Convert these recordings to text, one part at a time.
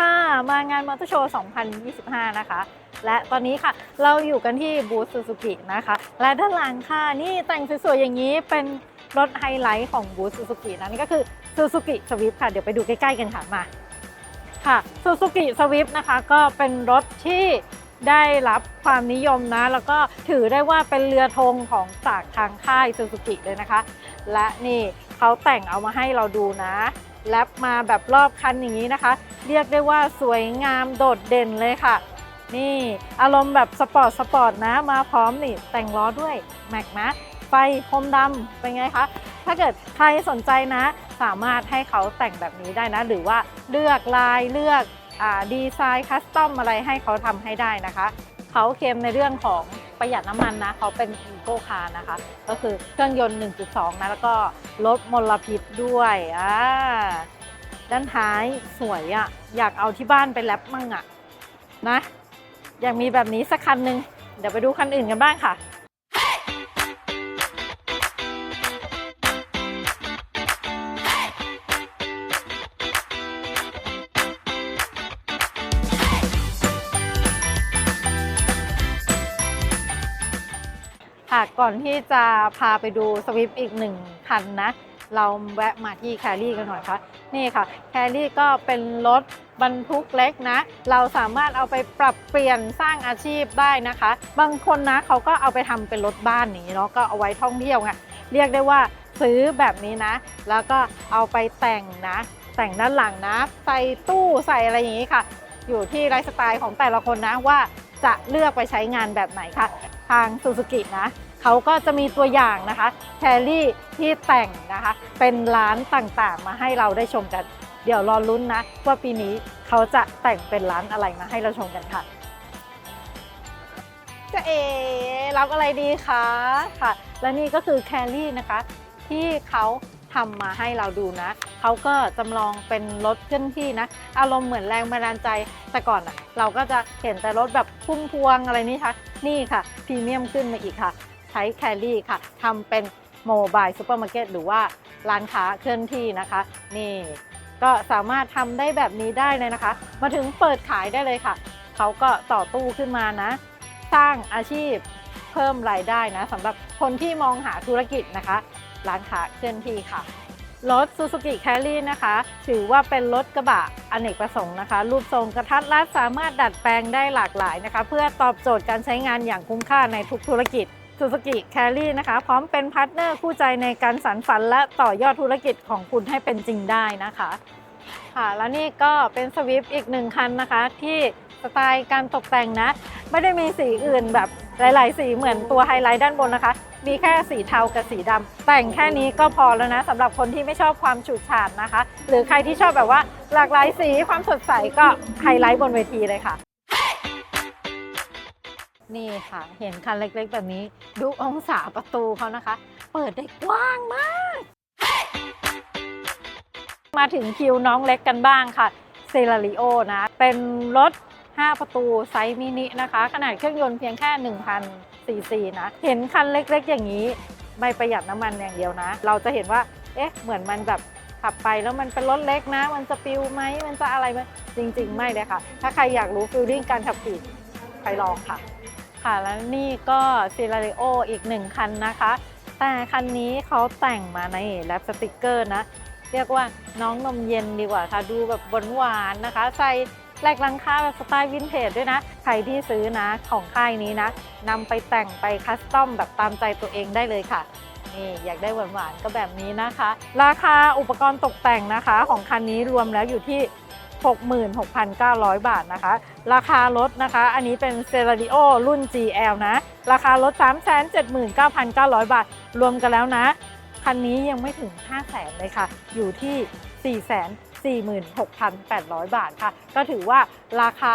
ค่ะ มางานมอเตอร์โชว์ 2025 นะคะ และตอนนี้ค่ะเราอยู่กันที่บูธซูซูกินะคะ และด้านหลังค่ะ นี่แต่งสวยๆ อย่างนี้เป็นรถไฮไลท์ของบูธซูซูกินะนี่ก็คือซูซูกิสวิฟค่ะ เดี๋ยวไปดูใกล้ๆกันค่ะมาค่ะซูซูกิสวิฟนะคะก็เป็นรถที่ได้รับความนิยมนะ แล้วก็ถือได้ว่าเป็นเรือธงของจากทางค่ายซูซูกิเลยนะคะ และนี่เขาแต่งเอามาให้เราดูนะ แลปมาแบบรอบคันอย่างนี้นะคะ เรียกได้ว่าสวยงามโดดเด่นเลยค่ะ นี่อารมณ์แบบสปอร์ตสปอร์ตนะมาพร้อมนี่แต่งล้อด้วยแม็กนะไฟคมดำเป็นไงคะ ถ้าเกิดใครสนใจนะ สามารถให้เขาแต่งแบบนี้ได้นะ หรือว่าเลือกลายเลือกอดีไซน์คัสตอมอะไรให้เขาทำให้ได้นะคะ เขาเคลมในเรื่องของ ประหยัดน้ำมันนะเขาเป็นอีโคคาร์นะคะ ก็คือเครื่องยนต์ 1.2 นะ แล้วก็ลดมลพิษด้วยอ่าด้านท้ายสวยอะ่ะ อยากเอาที่บ้านไปแรปมั่งอะ่ะนะ อยากมีแบบนี้สักคันหนึ่งเดี๋ยวไปดูคันอื่นกันบ้างค่ะ ค่ะก่อนที่จะพาไปดูสวิฟอีกหนึ่งคันนะ เราแวะมาที่แครี่กันหน่อยค่ะนี่ค่ะแครี่ก็เป็นรถบรรทุกเล็กนะ เราสามารถเอาไปปรับเปลี่ยนสร้างอาชีพได้นะคะ บางคนนะเขาก็เอาไปทำเป็นรถบ้านอย่างนี้เนาะก็เอาไว้ท่องเที่ยวไงเรียกได้ว่าซื้อแบบนี้นะ แล้วก็เอาไปแต่งนะ แต่งด้านหลังนะ ใส่ตู้ใส่อะไรอย่างนี้ค่ะ อยู่ที่ไลฟ์สไตล์ของแต่ละคนนะว่าจะเลือกไปใช้งานแบบไหนค่ะ ทางซูซูกินะเขาก็จะมีตัวอย่างนะคะแครี่ที่แต่งนะคะ เป็นร้านต่างๆ มาให้เราได้ชมกัน เดี๋ยวรอลุ้นนะ ว่าปีนี้เขาจะแต่งเป็นร้านอะไรมาให้เราชมกันค่ะจะเอรับอะไรดีคะค่ะ และนี่ก็คือแครี่นะคะ ที่เขา ทำมาให้เราดูนะเขาก็จำลองเป็นรถเคลื่อนที่นะ อารมณ์เหมือนแรงบันดาลใจแต่ก่อนอะเราก็จะเห็นแต่รถแบบพุ่มพวงอะไรนี่คะนี่ค่ะพรีเมียมขึ้นมาอีกค่ะ ใช้แคลรี่ค่ะทำเป็นโมบายซูเปอร์มาร์เก็ตหรือว่าร้านค้าเคลื่อนที่นะคะ นี่ ก็สามารถทำได้แบบนี้ได้เลยนะคะ มาถึงเปิดขายได้เลยค่ะเขาก็ต่อตู้ขึ้นมานะ สร้างอาชีพเพิ่มรายได้นะสำหรับคนที่มองหาธุรกิจนะคะ ร้านค้าเคลื่อนที่ค่ะ รถ Suzuki Carry นะคะ ถือว่าเป็นรถกระบะอเนกประสงค์นะคะ รูปทรงกระทัดรัดสามารถดัดแปลงได้หลากหลายนะคะ เพื่อตอบโจทย์การใช้งานอย่างคุ้มค่าในทุกธุรกิจ Suzuki Carry นะคะ พร้อมเป็นพาร์ทเนอร์คู่ใจในการสานฝันและต่อยอดธุรกิจของคุณให้เป็นจริงได้นะคะค่ะแล้วนี่ก็เป็นสวิฟอีกหนึ่งคันนะคะที่ สไตล์การตกแต่งนะ ไม่ได้มีสีอื่นแบบหลาย ๆ สีเหมือนตัวไฮไลท์ด้านบนนะคะ มีแค่สีเทากับสีดำแต่งแค่นี้ก็พอแล้วนะสำหรับคนที่ไม่ชอบความฉูดฉาดนะคะ หรือใครที่ชอบแบบว่าหลากหลายสีความสดใสก็ไฮไลท์บนเวทีเลยค่ะนี่ค่ะ เห็นคันเล็กๆ แบบนี้ ดูองศาประตูเขานะคะ เปิดได้กว้างมาก มาถึงคิวน้องเล็กกันบ้างค่ะเซราริโอนะ เป็นรถ 5 ประตูไซส์มินินะคะ ขนาดเครื่องยนต์เพียงแค่1,000ซีซีนะ เห็นคันเล็กๆ อย่างนี้ ไม่ประหยัดน้ำมันอย่างเดียวนะ เราจะเห็นว่า เอ๊ะ เหมือนมันแบบขับไปแล้วมันเป็นรถเล็กนะ มันจะปิวไหม มันจะอะไรไหมจริง ๆ ไม่เลยค่ะ ถ้าใครอยากรู้ฟิลลิ่งการขับขี่ไปลองค่ะ ค่ะ แล้วนี่ก็ซิลาริโออีกหนึ่งคันนะคะ แต่คันนี้เขาแต่งมาในแรปสติกเกอร์นะ เรียกว่าน้องนมเย็นดีกว่าค่ะ ดูแบบหวานๆนะคะ ใส่ แหลกหลังคาแบบสไตล์วินเทจด้วยนะ ใครที่ซื้อนะของค่ายนี้นะนำไปแต่งไปคัสตอมแบบตามใจตัวเองได้เลยค่ะนี่อยากได้หวานๆก็แบบนี้นะคะ ราคาอุปกรณ์ตกแต่งนะคะ ของคันนี้รวมแล้วอยู่ที่ 66,900 บาทนะคะ ราคารถนะคะ อันนี้เป็นเซราริโอรุ่น GL นะ ราคารถ 379,900 บาท รวมกันแล้วนะ คันนี้ยังไม่ถึง 5 0 0แสนเลยค่ะ อยู่ที่ 46,800 บาทค่ะ ก็ถือว่าราคา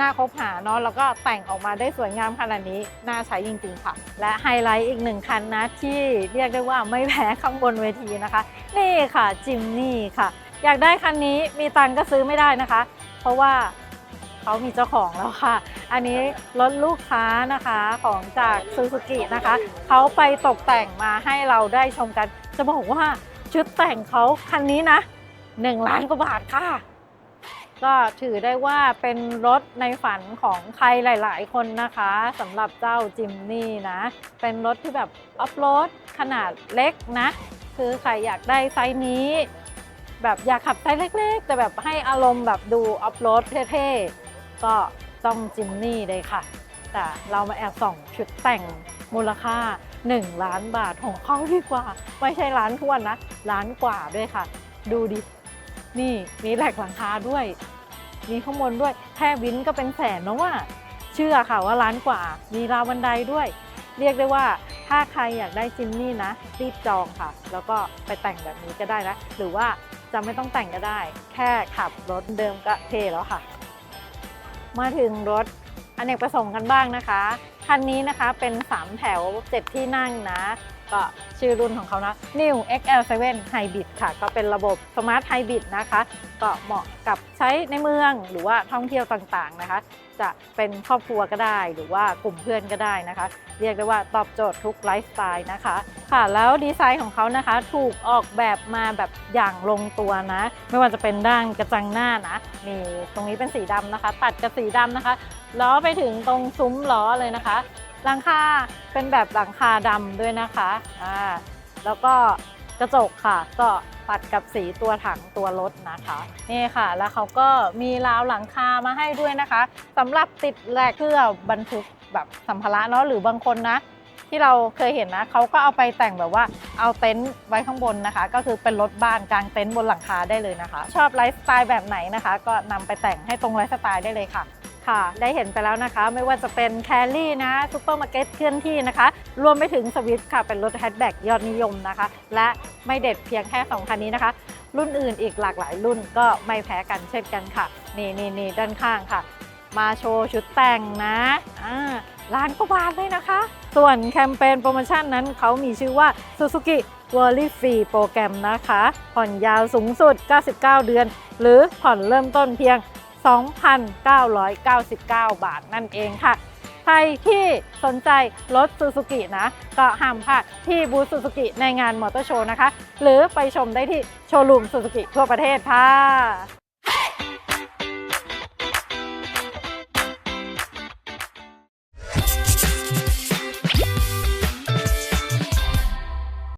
น่าคบหาเนาะแล้วก็แต่งออกมาได้สวยงามขนาดนี้ น่าใช้จริงๆค่ะ และไฮไลท์อีกหนึ่งคันนะที่เรียกได้ว่าไม่แพ้ข้างบนเวทีนะคะ นี่ค่ะจิมนี่ค่ะ อยากได้คันนี้มีตังก็ซื้อไม่ได้นะคะ เพราะว่าเขามีเจ้าของแล้วค่ะ อันนี้รถลูกค้านะคะของจากซูซูกินะคะ เขาไปตกแต่งมาให้เราได้ชมกัน จะบอกว่าชุดแต่งเขาคันนี้นะ 1 ล้านกว่าบาทค่ะ ก็ถือได้ว่าเป็นรถในฝันของใครหลาย ๆ คนนะคะสำหรับเจ้าจิมนี่นะ เป็นรถที่แบบออฟโรดขนาดเล็กนะ คือใครอยากได้ไซส์นี้ แบบอยากขับไซส์เล็ก ๆ แต่แบบให้อารมณ์แบบดูออฟโรดเท่ๆ ก็ต้องจิมนี่เลยค่ะ แต่เรามาแอบส่องชุดแต่งมูลค่า 1 ล้านบาทของเขาดีกว่า ไม่ใช่ล้านทวนนะ ล้านกว่าด้วยค่ะ ดูดิ นี่มีแหลกหลังคาด้วย มีข้างบนด้วยแค่วินก็เป็นแสนแล้วว่า เชื่อค่ะว่าล้านกว่า มีราวบันไดด้วย เรียกได้ว่าถ้าใครอยากได้จิมนี่นะ รีบจองค่ะ แล้วก็ไปแต่งแบบนี้ก็ได้นะหรือว่าจะไม่ต้องแต่งก็ได้ แค่ขับรถเดิมก็เท่แล้วค่ะ มาถึงรถอเนกประสงค์กันบ้างนะคะ คันนี้นะคะเป็น 3 แถว 7 ที่นั่งนะ ก็ชื่อรุ่นของเขานะ New XL7 Hybrid ค่ะ ก็เป็นระบบ Smart Hybrid นะคะ ก็เหมาะกับใช้ในเมืองหรือว่าท่องเที่ยวต่างๆนะคะ จะเป็นครอบครัวก็ได้ หรือว่ากลุ่มเพื่อนก็ได้นะคะ เรียกได้ว่าตอบโจทย์ทุกไลฟ์สไตล์นะคะ ค่ะ แล้วดีไซน์ของเขานะคะ ถูกออกแบบมาแบบอย่างลงตัวนะ ไม่ว่าจะเป็นด้านกระจังหน้านะนี่ตรงนี้เป็นสีดำนะคะ ตัดกับสีดำนะคะ ล้อไปถึงตรงซุ้มล้อเลยนะคะ หลังคาเป็นแบบหลังคาดำด้วยนะคะอ่าแล้วก็กระจกค่ะ ก็ตัดกับสีตัวถังตัวรถนะคะนี่ค่ะ แล้วเขาก็มีราวหลังคามาให้ด้วยนะคะสำหรับติดแหลกเพื่อบรรทุกแบบสัมภาระเนาะหรือบางคนนะที่เราเคยเห็นนะเขาก็เอาไปแต่งแบบว่าเอาเต็นท์ไว้ข้างบนนะคะ ก็คือเป็นรถบ้านกลางเต็นท์บนหลังคาได้เลยนะคะ ชอบไลฟ์สไตล์แบบไหนนะคะ ก็นำไปแต่งให้ตรงไลฟ์สไตล์ได้เลยค่ะ ค่ะ ได้เห็นไปแล้วนะคะ ไม่ว่าจะเป็นแคลรี่นะซูเปอร์มาร์เก็ตเคลื่อนที่นะคะ รวมไปถึงสวิฟค่ะ เป็นรถแฮชแบ็กยอดนิยมนะคะ และไม่เด็ดเพียงแค่ 2 คันนี้นะคะ รุ่นอื่นอีกหลากหลายรุ่นก็ไม่แพ้กันเช่นกันค่ะ นี่นี่นี่ด้านข้างค่ะ มาโชว์ชุดแต่งนะอ่าล้านกว่าบาทเลยนะคะ ส่วนแคมเปญโปรโมชั่นนั้นเขามีชื่อว่า Suzuki w o r l y Free โปรแกรมนะคะ ผ่อนยาวสูงสุด 99 เดือน หรือผ่อนเริ่มต้นเพียง 2,999 บาทนั่นเองค่ะ ใครที่สนใจรถซูซูกินะ ก็ห้ามพลาดที่บูธซูซูกิในงานมอเตอร์โชว์นะคะ หรือไปชมได้ที่โชว์รูมซูซูกิทั่วประเทศค่ะ